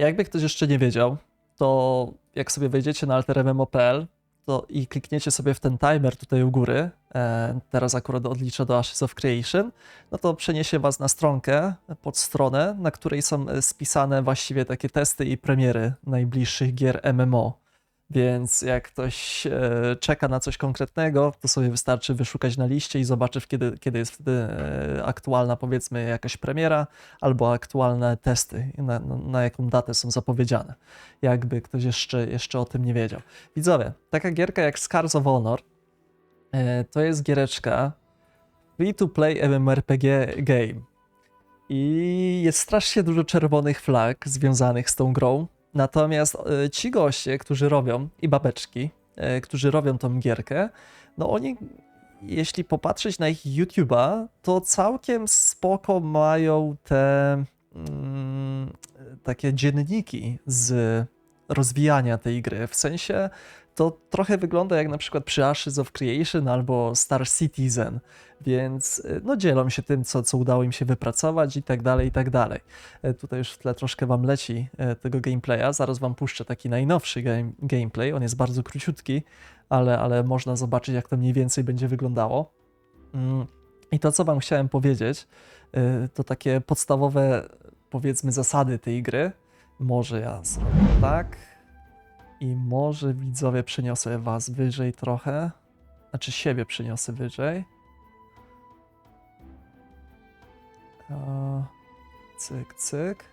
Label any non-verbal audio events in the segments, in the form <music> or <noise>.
Jakby ktoś jeszcze nie wiedział, to jak sobie wejdziecie na altermmo.pl to i klikniecie sobie w ten timer tutaj u góry, e, teraz akurat odliczę do Ashes of Creation, no to przeniesie was na stronkę, pod stronę, na której są e, spisane właściwie takie testy i premiery najbliższych gier MMO. Więc jak ktoś e, czeka na coś konkretnego, to sobie wystarczy wyszukać na liście i zobaczyć, kiedy, kiedy jest wtedy e, aktualna, powiedzmy, jakaś premiera albo aktualne testy, na, na, jaką datę są zapowiedziane. Jakby ktoś jeszcze, jeszcze o tym nie wiedział. Widzowie, taka gierka jak Scars of Honor e, to jest giereczka free-to-play MMORPG game. I jest strasznie dużo czerwonych flag związanych z tą grą. Natomiast e, ci goście, którzy robią, i babeczki, e, którzy robią tą gierkę, no oni, jeśli popatrzeć na ich YouTube'a, to całkiem spoko mają te mm, takie dzienniki z rozwijania tej gry. W sensie to trochę wygląda jak na przykład przy Ashes of Creation albo Star Citizen, więc y, no dzielą się tym, co, co udało im się wypracować i tak dalej, i tak dalej. E, Tutaj już w tle troszkę wam leci e, tego gameplaya, zaraz wam puszczę taki najnowszy game, gameplay, on jest bardzo króciutki, ale, ale można zobaczyć jak to mniej więcej będzie wyglądało. Mm, I to, co wam chciałem powiedzieć, to takie podstawowe, powiedzmy, zasady tej gry. Może ja zrobię tak. I może widzowie przeniosę was wyżej trochę. Znaczy siebie przeniosę wyżej. Cyk, cyk.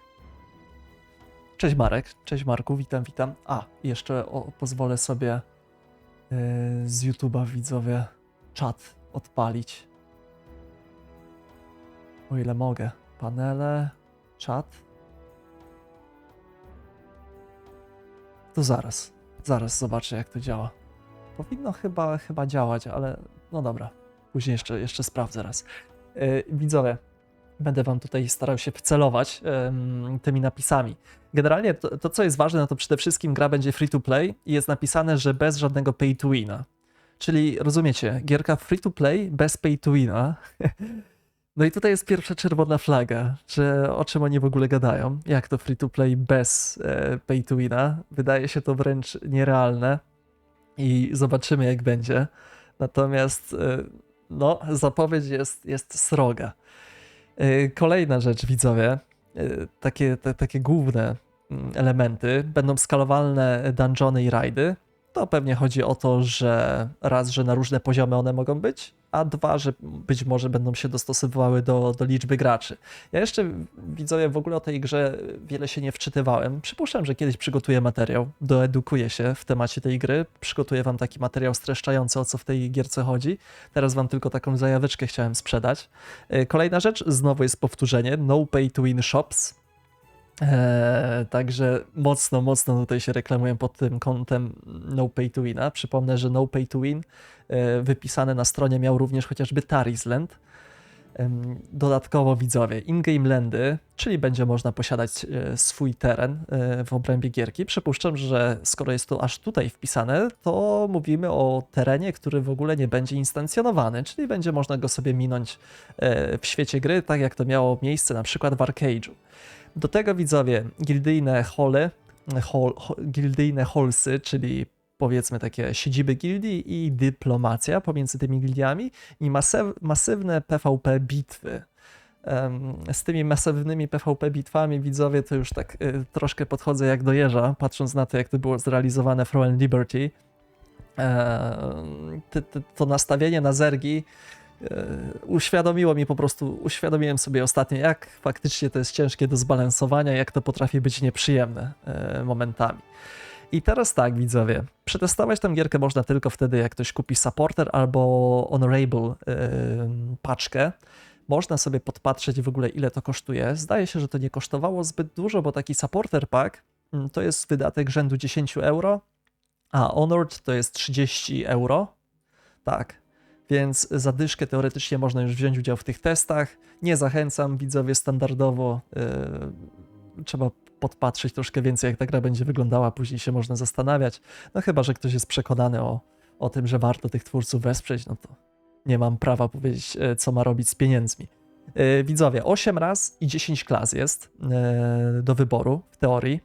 Cześć Marek, cześć Marku, witam, witam. A, jeszcze o, pozwolę sobie yy, z YouTube'a widzowie czat odpalić. O ile mogę. Panele, czat. To zaraz, zaraz zobaczę jak to działa. Powinno chyba, chyba działać, ale no dobra. Później jeszcze, jeszcze sprawdzę raz. Yy, widzowie, będę wam tutaj starał się wcelować em, tymi napisami. Generalnie to, to, co jest ważne, no to przede wszystkim gra będzie free to play i jest napisane, że bez żadnego pay to wina. Czyli rozumiecie, gierka free to play bez pay to wina. <laughs> No i tutaj jest pierwsza czerwona flaga, że o czym oni w ogóle gadają. Jak to free to play bez e, pay to wina? Wydaje się to wręcz nierealne i zobaczymy jak będzie. Natomiast e, no, zapowiedź jest, jest sroga. E, Kolejna rzecz, widzowie, e, takie, te, takie główne mm, elementy będą skalowalne dungeony i rajdy. To pewnie chodzi o to, że raz, że na różne poziomy one mogą być, a dwa, że być może będą się dostosowywały do, do liczby graczy. Ja jeszcze, widzowie, w ogóle o tej grze wiele się nie wczytywałem. Przypuszczam, że kiedyś przygotuję materiał, doedukuję się w temacie tej gry, przygotuję wam taki materiał streszczający, o co w tej gierce chodzi. Teraz wam tylko taką zajaweczkę chciałem sprzedać. E, Kolejna rzecz, znowu jest powtórzenie, no pay to win shops. Eee, także mocno, mocno tutaj się reklamuję pod tym kątem No Pay to Wina. Przypomnę, że No Pay to Win e, wypisane na stronie miał również chociażby Tarisland. Dodatkowo widzowie, in-game landy, czyli będzie można posiadać e, swój teren e, w obrębie gierki. Przypuszczam, że skoro jest to aż tutaj wpisane, to mówimy o terenie, który w ogóle nie będzie instancjonowany, czyli będzie można go sobie minąć e, w świecie gry, tak jak to miało miejsce na przykład w Arcade'u. Do tego widzowie, gildyjne holy, hol, ho, gildyjne holsy, czyli powiedzmy takie siedziby gildii i dyplomacja pomiędzy tymi gildiami i masew, masywne PvP bitwy. Z tymi masywnymi PvP bitwami widzowie to już tak y, troszkę podchodzę jak do jeża, patrząc na to jak to było zrealizowane w Roll Liberty. To nastawienie na zergi e, uświadomiło mi po prostu, uświadomiłem sobie ostatnio, jak faktycznie to jest ciężkie do zbalansowania, jak to potrafi być nieprzyjemne e, momentami. I teraz tak, widzowie, przetestować tę gierkę można tylko wtedy, jak ktoś kupi supporter albo honorable e, paczkę. Można sobie podpatrzeć w ogóle, ile to kosztuje. Zdaje się, że to nie kosztowało zbyt dużo, bo taki supporter pack to jest wydatek rzędu 10 euro, a Honored to jest 30 euro. Tak, więc zadyszkę teoretycznie można już wziąć udział w tych testach. Nie zachęcam, widzowie, standardowo. Yy, trzeba podpatrzeć troszkę więcej, jak ta gra będzie wyglądała, później się można zastanawiać. No chyba, że ktoś jest przekonany o, o tym, że warto tych twórców wesprzeć, no to nie mam prawa powiedzieć, e, co ma robić z pieniędzmi. Yy, widzowie, 8 raz i 10 klas jest yy, do wyboru w teorii.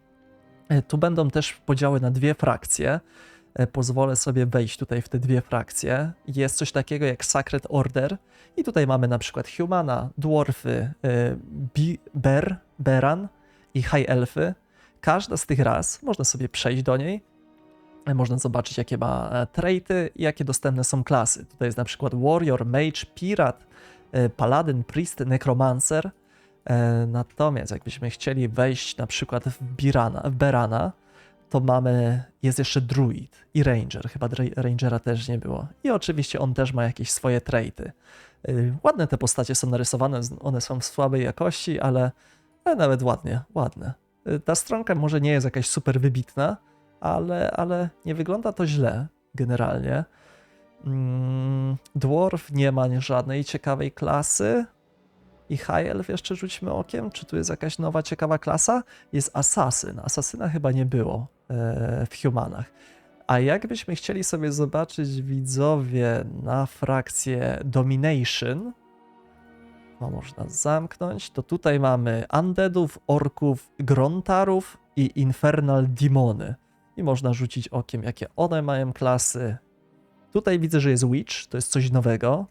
E, Tu będą też podziały na dwie frakcje. E, Pozwolę sobie wejść tutaj w te dwie frakcje. Jest coś takiego jak Sacred Order i tutaj mamy na przykład Humana, Dwarfy, e, Ber, Beran i High Elfy. Każda z tych ras, można sobie przejść do niej, można zobaczyć jakie ma e, traity i jakie dostępne są klasy. Tutaj jest na przykład Warrior, Mage, Pirat, e, Paladin, Priest, Necromancer. E, Natomiast jakbyśmy chcieli wejść na przykład w, Birana, w Berana, to mamy, jest jeszcze Druid i Ranger, chyba Rangera też nie było. I oczywiście on też ma jakieś swoje traity. Ładne te postacie są narysowane, one są w słabej jakości, ale, ale nawet ładnie, ładne. Y, Ta stronka może nie jest jakaś super wybitna, ale, ale nie wygląda to źle generalnie. Mm, Dwarf nie ma żadnej ciekawej klasy. I High Elf jeszcze rzućmy okiem, czy tu jest jakaś nowa ciekawa klasa? Jest Assassin. Asasyna chyba nie było e, w Humanach. A jakbyśmy chcieli sobie zobaczyć widzowie na frakcję Domination, to można zamknąć, to tutaj mamy Undeadów, Orków, Grontarów i Infernal Demony. I można rzucić okiem, jakie one mają klasy. Tutaj widzę, że jest Witch, to jest coś nowego.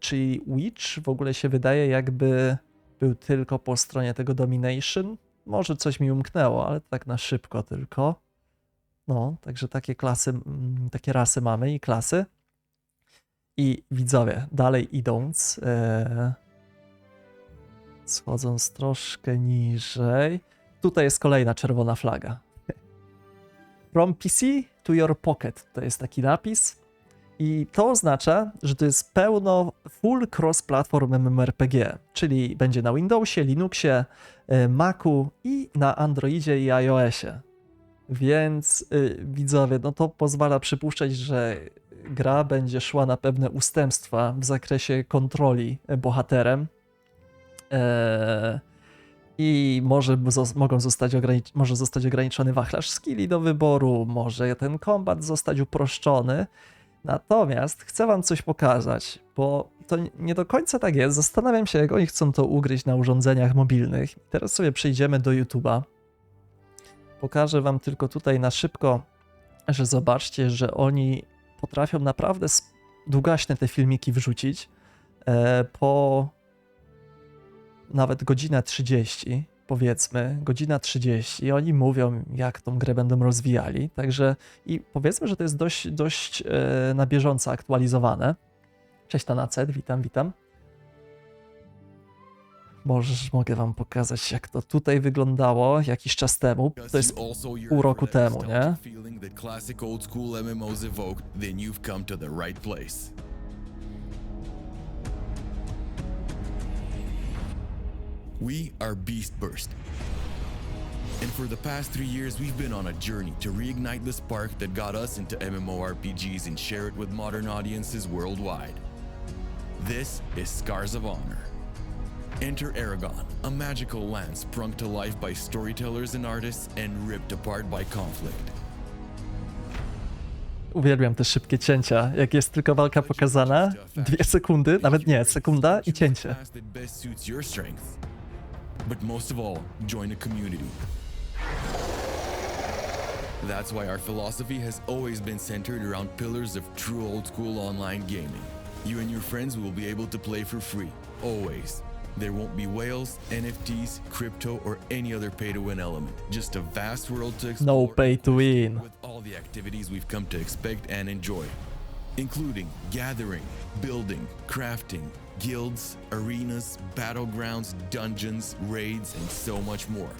Czyli Witch w ogóle się wydaje, jakby był tylko po stronie tego Domination. Może coś mi umknęło, ale tak na szybko tylko. No, także takie klasy, mm, takie rasy mamy i klasy. I widzowie, dalej idąc, e, schodząc troszkę niżej, tutaj jest kolejna czerwona flaga. <laughs> From PC to your pocket to jest taki napis. I to oznacza, że to jest pełno full cross-platform MMORPG, czyli będzie na Windowsie, Linuxie, e, Macu i na Androidzie i iOSie. Więc y, widzowie, no to pozwala przypuszczać, że gra będzie szła na pewne ustępstwa w zakresie kontroli e, bohaterem. E, I może mogą zostać może zostać ograniczony wachlarz skilli do wyboru, może ten kombat zostać uproszczony. Natomiast chcę wam coś pokazać, bo to nie do końca tak jest. Zastanawiam się, jak oni chcą to ugryźć na urządzeniach mobilnych. Teraz sobie przejdziemy do YouTube'a. Pokażę wam tylko tutaj na szybko, że zobaczcie, że oni potrafią naprawdę długaśne te filmiki wrzucić e, po nawet godzinę 30, powiedzmy, godzina 30 i oni mówią, jak tą grę będą rozwijali, także i powiedzmy, że to jest dość, dość e, na bieżąco aktualizowane. Cześć Tanacet, witam, witam. Możesz, mogę wam pokazać, jak to tutaj wyglądało jakiś czas temu. To jest pół roku temu, nie? We are Beast Burst. And for the past three years, we've been on a journey to reignite the spark that got us into MMORPGs and share it with modern audiences worldwide. This is Scars of Honor. Enter Aragon, a magical land sprung to life by storytellers and artists and ripped apart by conflict. Uwielbiam te szybkie cięcia. Jak jest tylko walka pokazana, dwie sekundy, nawet nie, sekunda i cięcie. But most of all, join a community. That's why our philosophy has always been centered around pillars of true old school online gaming. You and your friends will be able to play for free, always. There won't be whales, NFTs, crypto, or any other pay to win element. Just a vast world to explore. No pay to win. With all the activities we've come to expect and enjoy, including gathering, building, crafting, guilds, arenas, battlegrounds, dungeons, raids, and so much more.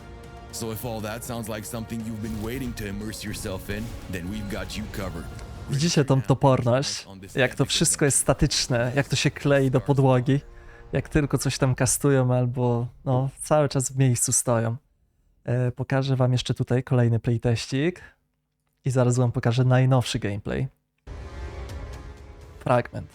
So if all that sounds like something you've been waiting to immerse yourself in, then we've got you covered. Widzicie tą toporność? Jak to wszystko jest statyczne, jak to się klei do podłogi, jak tylko coś tam kastują albo no, cały czas w miejscu stoją. E, pokażę wam jeszcze tutaj kolejny playteścik i zaraz wam pokażę najnowszy gameplay. Fragment.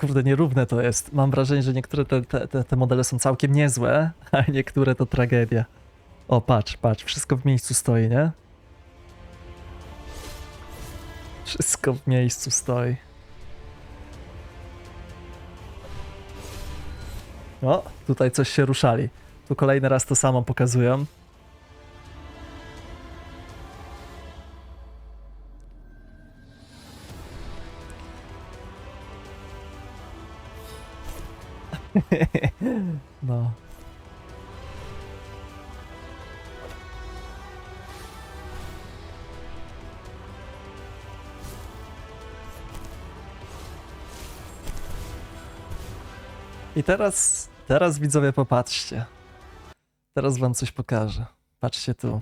Kurde, nierówne to jest. Mam wrażenie, że niektóre te, te, te, modele są całkiem niezłe, <laughs> a niektóre to tragedia. O, patrz, patrz, wszystko w miejscu stoi, nie? Wszystko w miejscu stoi. O, tutaj coś się ruszali. Tu kolejny raz to samo pokazują. No. I teraz, teraz widzowie popatrzcie. Teraz wam coś pokażę. Patrzcie tu.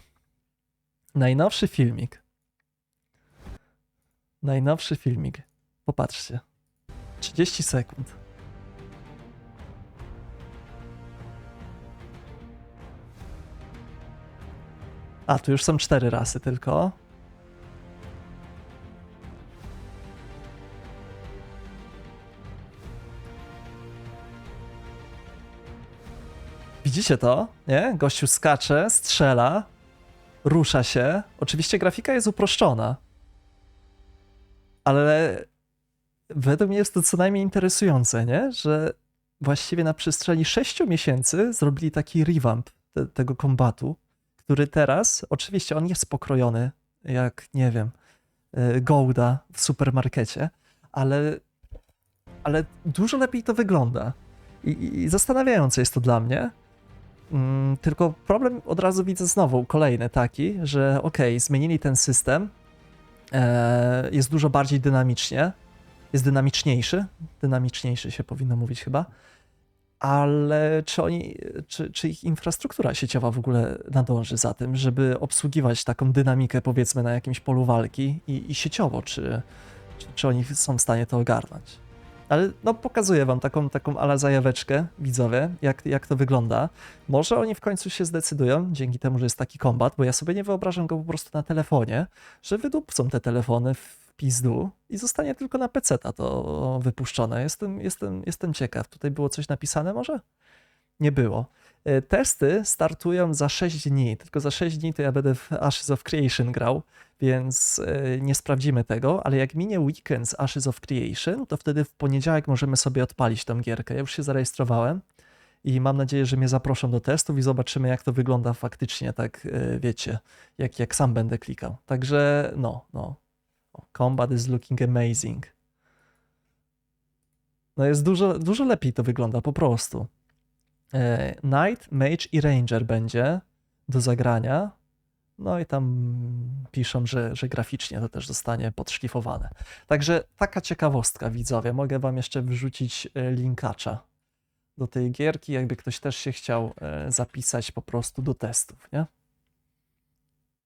Najnowszy filmik. Najnowszy filmik. Popatrzcie. 30 sekund. A, tu już są cztery rasy tylko. Widzicie to? Nie? Gościu skacze, strzela, rusza się. Oczywiście grafika jest uproszczona. Ale według mnie jest to co najmniej interesujące, nie? Że właściwie na przestrzeni 6 miesięcy zrobili taki revamp te, tego kombatu, który teraz, oczywiście on jest pokrojony jak, nie wiem, y, Golda w supermarkecie, ale, ale dużo lepiej to wygląda. I, i- zastanawiające jest to dla mnie. Mm, tylko problem od razu widzę znowu kolejny taki, że okej, zmienili ten system, e, jest dużo bardziej dynamicznie, jest dynamiczniejszy, dynamiczniejszy się powinno mówić chyba, ale czy oni, czy, czy ich infrastruktura sieciowa w ogóle nadąży za tym, żeby obsługiwać taką dynamikę powiedzmy na jakimś polu walki i, i sieciowo, czy, czy, czy oni są w stanie to ogarnąć? Ale no pokazuję wam taką, taką ala zajaweczkę, widzowie, jak, jak to wygląda. Może oni w końcu się zdecydują, dzięki temu, że jest taki kombat, bo ja sobie nie wyobrażam go po prostu na telefonie, że wydupcą te telefony w pizdu i zostanie tylko na PC-ta to wypuszczone. Jestem, jestem, jestem ciekaw. Tutaj było coś napisane może? Nie było. E, Testy startują za 6 dni, tylko za 6 dni to ja będę w Ashes of Creation grał, więc e, nie sprawdzimy tego, ale jak minie weekend z Ashes of Creation, to wtedy w poniedziałek możemy sobie odpalić tą gierkę. Ja już się zarejestrowałem i mam nadzieję, że mnie zaproszą do testów i zobaczymy, jak to wygląda faktycznie, tak e, wiecie, jak, jak sam będę klikał. Także no, no. Combat is looking amazing. No jest dużo, dużo lepiej to wygląda, po prostu. E, Knight, Mage i Ranger będzie do zagrania. No i tam piszą, że, że graficznie to też zostanie podszlifowane. Także taka ciekawostka, widzowie. Mogę wam jeszcze wrzucić e, linkacza do tej gierki, jakby ktoś też się chciał e, zapisać po prostu do testów, nie?